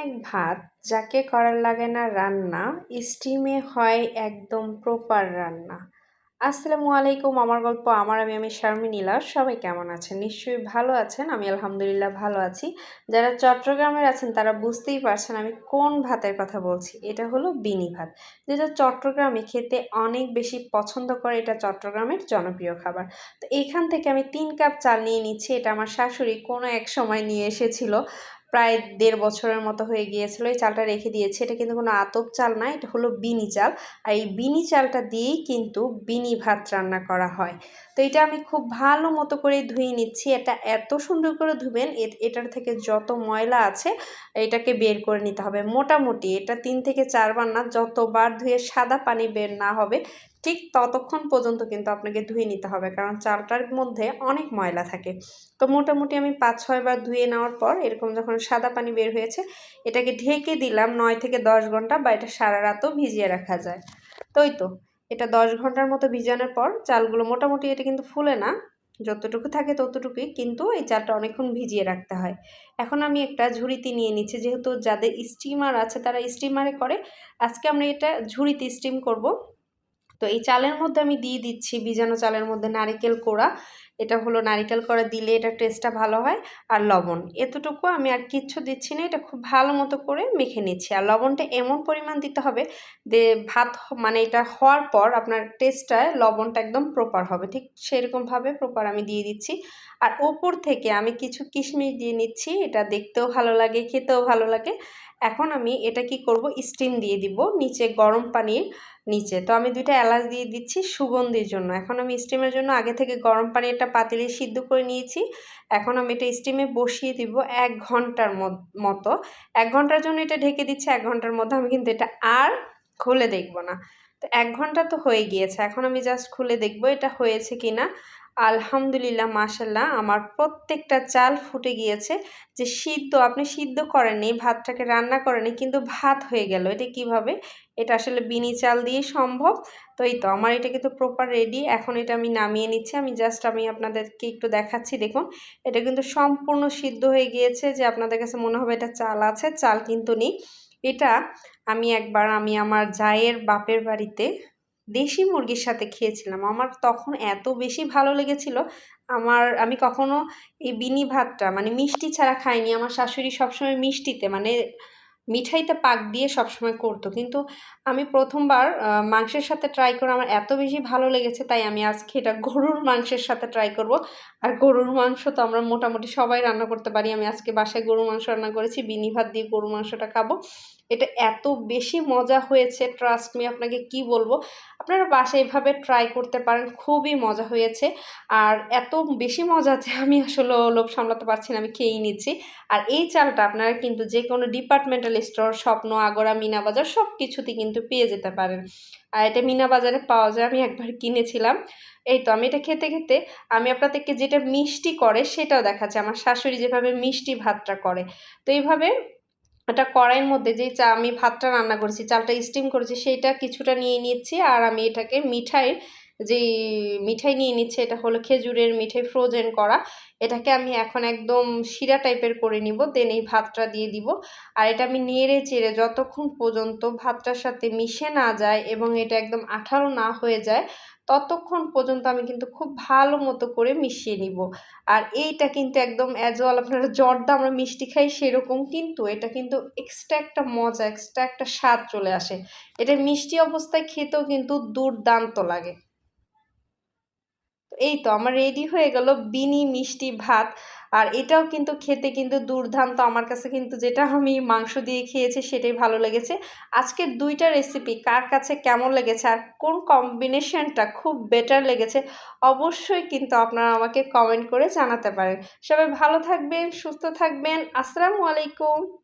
এক ভাত যাকে করার লাগে না রান্না স্টিমে হয় একদম প্রপার রান্না। আসসালামু আলাইকুম, আমার গল্প আমার আমি আমি শারমিনীলা সবাই কেমন আছেন? নিশ্চয়ই ভালো আছেন, আমি আলহামদুলিল্লাহ ভালো আছি। যারা চট্টগ্রামের আছেন, তারা বুঝতেই পারছেন আমি কোন ভাতের কথা বলছি। এটা হলো বিনি ভাত। যেটা চট্টগ্রামে খেতে অনেক বেশি পছন্দ করে, এটা চট্টগ্রামের জনপ্রিয় খাবার। তো এখান থেকে আমি তিন কাপ চাল নিয়ে নিচ্ছি, এটা আমার শাশুড়ি কোনো এক সময় নিয়ে এসেছিল। প্রায় দেড় বছরের মতো হয়ে গিয়েছিল। এই চালটা রেখে দিয়েছি। এটা কিন্তু কোনো আতপ চাল না, এটা হলো বিনি চাল। আর এই বিনি চালটা দিয়েই কিন্তু বিনি ভাত রান্না করা হয়। তো এটা আমি খুব ভালো মতো করে ধুয়ে নিচ্ছি। এটা এত সুন্দর করে ধুবেন এটার থেকে যত ময়লা আছে, এটাকে বের করে নিতে হবে। মোটামুটি এটা তিন থেকে চারবার না, যতবার ধুয়ে সাদা পানি বের না হবে ঠিক ততক্ষণ পর্যন্ত কিন্তু আপনাকে ধুয়ে নিতে হবে, কারণ চালটার মধ্যে অনেক ময়লা থাকে। তো মোটামুটি আমি পাঁচ ছয়বার ধুয়ে নেওয়ার পর এরকম যখন সাদা পানি বের হয়েছে, এটাকে ঢেকে দিলাম নয় থেকে দশ ঘণ্টা বা এটা সারা রাতও ভিজিয়ে রাখা যায়। তো ওই তো, এটা দশ ঘণ্টার মতো ভিজানোর পর চালগুলো মোটামুটি এটা কিন্তু ফুলে না, যতটুকু থাকে ততটুকুই, কিন্তু এই চালটা অনেকক্ষণ ভিজিয়ে রাখতে হয়। এখন আমি একটা ঝুড়িতে নিয়ে নিচ্ছি, যেহেতু যাদের স্টিমার আছে তারা স্টিমারে করে, আজকে আমরা এটা ঝুড়িতে স্টিম করব। তো এই চালের মধ্যে আমি দিয়ে দিচ্ছি ভিজানো চালের মধ্যে নারিকেল কোড়া। এটা হলো নারিকেল করা দিলে এটা টেস্টটা ভালো হয়, আর লবণ। এতটুকু আমি আর কিচ্ছু দিচ্ছি না, এটা খুব ভালো মতো করে মেখে নিচ্ছি। আর লবণটা এমন পরিমাণ দিতে হবে যে ভাত মানে এটা হওয়ার পর আপনার টেস্টটায় লবণটা একদম প্রপার হবে। ঠিক সেরকমভাবে প্রপার আমি দিয়ে দিচ্ছি। আর ওপর থেকে আমি কিছু কিশমিশ দিয়ে নিচ্ছি, এটা দেখতেও ভালো লাগে, খেতেও ভালো লাগে। এখন আমি এটা কি করব স্টিম দিয়ে দিব নিচে গরম পানির নিচে। তো আমি দুইটা এলাচ দিয়ে দিচ্ছি সুগন্ধির জন্য। এখন আমি স্টিমের জন্য আগে থেকে গরম পানি পাতিলে সিদ্ধ করে নিয়েছি। এখন আমি এটা স্টিমে বসিয়ে দিব এক ঘণ্টার মতো। এক ঘণ্টার জন্য এটা ঢেকে দিচ্ছি, এক ঘণ্টার মধ্যে আমি কিন্তু এটা আর খুলে দেখব না। তো এক ঘণ্টা তো হয়ে গিয়েছে। এখন আমি জাস্ট খুলে দেখব এটা হয়েছে কি না আলহামদুলিল্লাহ মাসাল্লাহ আমার প্রত্যেকটা চাল ফুটে গিয়েছে। যে সিদ্ধ, আপনি সিদ্ধ করেননি, ভাতটাকে রান্না করেনি কিন্তু ভাত হয়ে গেল। এটা কীভাবে? এটা আসলে বিনি চাল দিয়ে সম্ভব। তো এই তো, আমার এটা কিন্তু প্রপার রেডি এখন এটা আমি নামিয়ে নিচ্ছি। আমি জাস্ট আমি আপনাদেরকে একটু দেখাচ্ছি, দেখুন। এটা কিন্তু সম্পূর্ণ সিদ্ধ হয়ে গিয়েছে যে আপনাদের কাছে মনে হবে এটা চাল আছে, চাল কিন্তু নেই। এটা আমি একবার, আমি আমার জায়ের বাপের বাড়িতে দেশি মুরগির সাথে খেয়েছিলাম। আমার তখন এত বেশি ভালো লেগেছিল, আমার, আমি কখনো এই বিনি ভাতটা মানে মিষ্টি ছাড়া খাইনি। আমার শাশুড়ি সবসময় মিষ্টিতে মানে মিঠাইতে পাক দিয়ে সবসময় করতো। কিন্তু আমি প্রথমবার মাংসের সাথে ট্রাই করে আমার এত বেশি ভালো লেগেছে, তাই আমি আজকে এটা গরুর মাংসের সাথে ট্রাই করব। আর গরুর মাংস তো আমরা মোটামুটি সবাই রান্না করতে পারি। আমি আজকে বাসায় গরুর মাংস রান্না করেছি, বিনি ভাত দিয়ে গরুর মাংসটা খাব। এটা এত বেশি মজা হয়েছে ট্রাস্ট মি আপনাকে কি বলব? আপনারা বাসায় এভাবে ট্রাই করতে পারেন, খুবই মজা হয়েছে। আর এত বেশি মজা যে আমি আসলে লোভ সামলাতে পারছি না, আমি খেয়েই নিচ্ছি। আর এই চালটা আপনারা কিন্তু যে কোনো ডিপার্টমেন্টাল স্টোর স্বপ্ন আগরা মিনা বাজার সব কিছুতে কিন্তু পেয়ে যেতে পারেন। আর এটা মিনা বাজারে পাওয়া যায়, আমি একবার কিনেছিলাম। এই তো আমি এটা খেতে খেতে আমি আপনাদেরকে যেটা মিষ্টি করে সেটাও দেখাচ্ছি। আমার শাশুড়ি যেভাবে মিষ্টি ভাতটা করে। তো এইভাবে একটা কড়াইয়ের মধ্যে যে চা, আমি ভাতটা রান্না করেছি, চালটা স্টিম করেছি সেইটা কিছুটা নিয়ে নিচ্ছি। আর আমি এটাকে মিঠাই যে মিঠাই নিয়ে নিচ্ছে, এটা হলো খেজুরের মিঠাই ফ্রোজেন করা। এটাকে আমি এখন একদম শিরা টাইপের করে নিব দেন এই ভাতটা দিয়ে দিব। আর এটা আমি নেড়ে চেড়ে যতক্ষণ পর্যন্ত ভাতটার সাথে মিশে না যায় এবং এটা একদম আঠারো না হয়ে যায়, ততক্ষণ পর্যন্ত আমি কিন্তু খুব ভালো মতো করে মিশিয়ে নিব। আর এইটা কিন্তু একদম অ্যাজ ওয়াল আপনারা জর্দা আমরা মিষ্টি খাই সেরকম, কিন্তু এটা কিন্তু এক্সট্রা একটা মজা এক্সট্রা একটা স্বাদ চলে আসে। এটা মিষ্টি অবস্থায় খেতেও কিন্তু দুর্দান্ত লাগে। এই তো আমার রেডি হয়ে গেল বিনি, মিষ্টি, ভাত। আর এটাও কিন্তু খেতে কিন্তু দুর্দান্ত। আমার কাছে কিন্তু যেটা আমি মাংস দিয়ে খেয়েছি সেটাই ভালো লেগেছে। আজকের দুইটা রেসিপি কার কাছে কেমন লেগেছে আর কোন কম্বিনেশনটা খুব বেটার লেগেছে অবশ্যই কিন্তু আপনারা আমাকে কমেন্ট করে জানাতে পারেন। সবাই ভালো থাকবেন, সুস্থ থাকবেন। আসসালামু আলাইকুম।